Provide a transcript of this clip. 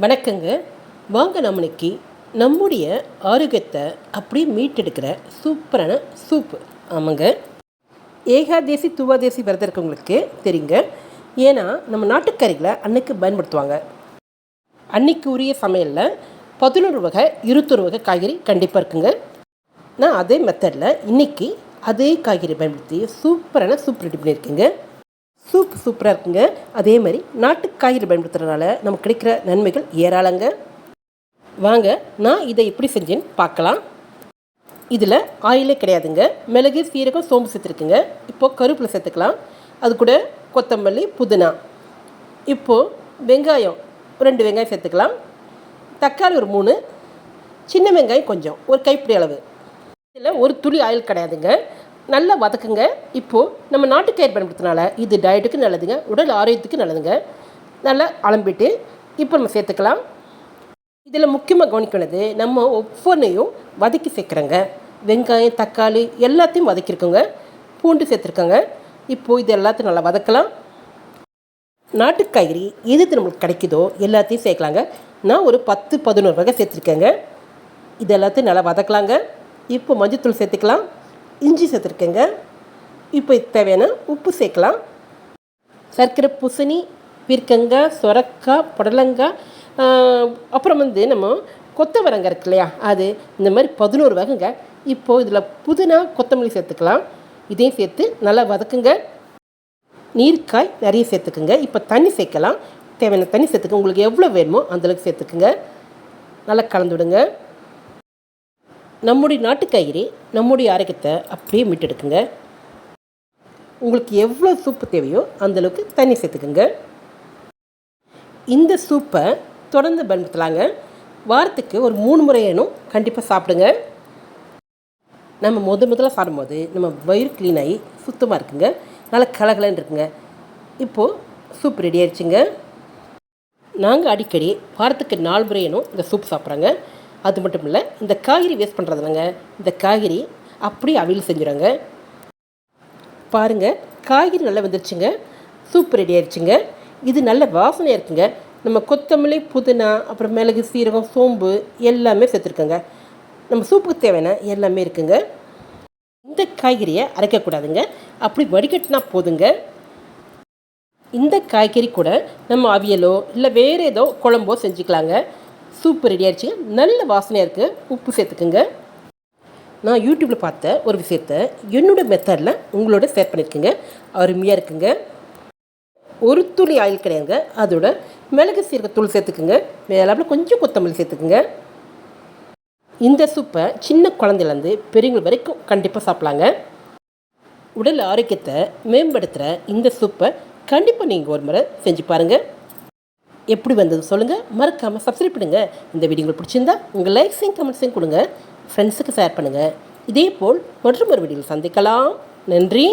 வணக்கங்க. வாங்க நம்ம இன்னைக்கு நம்முடைய ஆரோக்கியத்தை அப்படியே மீட்டெடுக்கிற சூப்பரான சூப்பு ஆமாங்க. ஏகாதேசி துவாதேசி விரதம் இருக்கவங்களுக்கு தெரியுங்க. ஏன்னா நம்ம நாட்டுக்கறிகளை அன்னைக்கு பயன்படுத்துவாங்க. அன்னைக்கு உரிய சமையலில் பதினொரு வகை இருபத்தொரு வகை காய்கறி கண்டிப்பாக இருக்குங்க. நான் அதே மெத்தடில் இன்றைக்கி அதே காய்கறி பயன்படுத்தி சூப்பரான சூப் ரெடி பண்ணியிருக்கேங்க. சூப் சூப்பராக இருக்குங்க. அதே மாதிரி நாட்டு காய்கறி பயன்படுத்துறதுனால நமக்கு கிடைக்கிற நன்மைகள் ஏராளங்க. வாங்க நான் இதை எப்படி செஞ்சேன்னு பார்க்கலாம். இதில் ஆயிலே கிடையாதுங்க. மிளகு சீரகம் சோம்பு சேர்த்துருக்குங்க. இப்போது கருவேப்பிலை சேர்த்துக்கலாம். அது கூட கொத்தமல்லி புதினா. இப்போது வெங்காயம் ரெண்டு வெங்காயம் சேர்த்துக்கலாம். தக்காளி ஒரு மூணு சின்ன வெங்காயம் கொஞ்சம் ஒரு கைப்பிடி அளவு. இதில் ஒரு துளி ஆயில் கிடையாதுங்க. நல்லா வதக்குங்க. இப்போது நம்ம நாட்டுக்கயிறு பயன்படுத்தினால இது டயட்டுக்கு நல்லதுங்க. உடல் ஆரோக்கியத்துக்கு நல்லதுங்க. நல்லா அலம்பிட்டு இப்போ நம்ம சேர்த்துக்கலாம். இதில் முக்கியமாக கவனிக்கணுது நம்ம ஒவ்வொன்றையும் வதக்கி சேர்க்குறோங்க. வெங்காயம் தக்காளி எல்லாத்தையும் வதக்கியிருக்கோங்க. பூண்டு சேர்த்துருக்கோங்க. இப்போது இது எல்லாத்தையும் நல்லா வதக்கலாம். நாட்டு காய்கறி எது நம்மளுக்கு கிடைக்குதோ எல்லாத்தையும் சேர்க்கலாங்க. நான் ஒரு பத்து பதினோரு வகை சேர்த்துருக்கேங்க. இது எல்லாத்தையும் நல்லா வதக்கலாங்க. இப்போ மஞ்சத்தூள் சேர்த்துக்கலாம். இஞ்சி சேர்த்துருக்கேங்க. இப்போ தேவையான உப்பு சேர்க்கலாம். சர்க்கரை பூசணி பீர்க்கங்காய் சொரக்காய் புடலங்காய் அப்புறம் வந்து நம்ம கொத்தவரங்காய் இருக்கு இல்லையா? அது இந்த மாதிரி பதினோரு வகைங்க. இப்போது இதில் புதினா கொத்தமல்லி சேர்த்துக்கலாம். இதையும் சேர்த்து நல்லா வதக்குங்க. நீர்க்காய் நிறைய சேர்த்துக்குங்க. இப்போ தண்ணி சேர்க்கலாம். தேவையான தண்ணி சேர்த்துக்க. உங்களுக்கு எவ்வளோ வேணுமோ அந்தளவுக்கு சேர்த்துக்குங்க. நல்லா கலந்து விடுங்க. நம்முடைய நாட்டு காய்கறி நம்முடைய ஆரோக்கியத்தை அப்படியே மீட்டெடுக்குங்க. உங்களுக்கு எவ்வளோ சூப்பு தேவையோ அந்தளவுக்கு தண்ணி சேர்த்துக்குங்க. இந்த சூப்பை தொடர்ந்து பயன்படுத்தலாங்க. வாரத்துக்கு ஒரு மூணு முறையேனும் கண்டிப்பாக சாப்பிடுங்க. நம்ம முத முதல்ல சாப்பிடும்போது நம்ம வயிறு க்ளீனாகி சுத்தமாக இருக்குங்க. நல்லா கலகலன்னு இருக்குங்க. இப்போது சூப் ரெடி ஆயிடுச்சுங்க நாங்கள் அடிக்கடி வாரத்துக்கு நாலு முறையேனும் இந்த சூப் சாப்பிட்றாங்க. அது மட்டும் இல்லை இந்த காய்கறி வேஸ்ட் பண்ணுறதுலங்க இந்த காய்கறி அப்படியே அவியல் செஞ்சுருங்க பாருங்கள் காய்கறி நல்லா வந்துருச்சுங்க. சூப் ரெடி ஆயிடுச்சுங்க இது நல்ல வாசனையாக இருக்குங்க. நம்ம கொத்தமல்லி புதினா அப்புறம் மிளகு சீரகம் சோம்பு எல்லாமே சேர்த்துருக்கோங்க. நம்ம சூப்புக்கு தேவையான எல்லாமே இருக்குங்க. இந்த காய்கறியை அரைக்கக்கூடாதுங்க அப்படி வடிகட்டினா போதுங்க. இந்த காய்கறி கூட நம்ம அவியலோ இல்லை வேறு ஏதோ குழம்போ செஞ்சுக்கலாங்க. சூப்பு ரெடி ஆயிடுச்சு. நல்ல வாசனையாக இருக்குது உப்பு சேர்த்துக்குங்க. நான் யூடியூப்பில் பார்த்த ஒரு விஷயத்த என்னோடய மெத்தடில் உங்களோட ஷேர் பண்ணியிருக்குங்க அருமையாக இருக்குங்க. ஒரு துளி ஆயில் கிடையாதுங்க. அதோட மிளகு சீரகத்தூள் சேர்த்துக்குங்க. மேலாப்பில் கொஞ்சம் கொத்தமல்லி சேர்த்துக்குங்க. இந்த சூப்பை சின்ன குழந்தையிலேருந்து பெரியவங்க வரைக்கும் கண்டிப்பாக சாப்பிட்லாங்க. உடல் ஆரோக்கியத்தை மேம்படுத்துகிற இந்த சூப்பை கண்டிப்பாக நீங்கள் ஒரு முறை செஞ்சு பாருங்கள் எப்படி வந்தது சொல்லுங்கள் மறக்காமல் சப்ஸ்கிரைப் பண்ணுங்கள் இந்த வீடியோ உங்களுக்கு பிடிச்சிருந்தா உங்கள் லைக்ஸையும் கமெண்ட்ஸையும் கொடுங்க. ஃப்ரெண்ட்ஸுக்கு ஷேர் பண்ணுங்கள் இதே போல் மற்றும் ஒரு வீடியோவில் சந்திக்கலாம். நன்றி.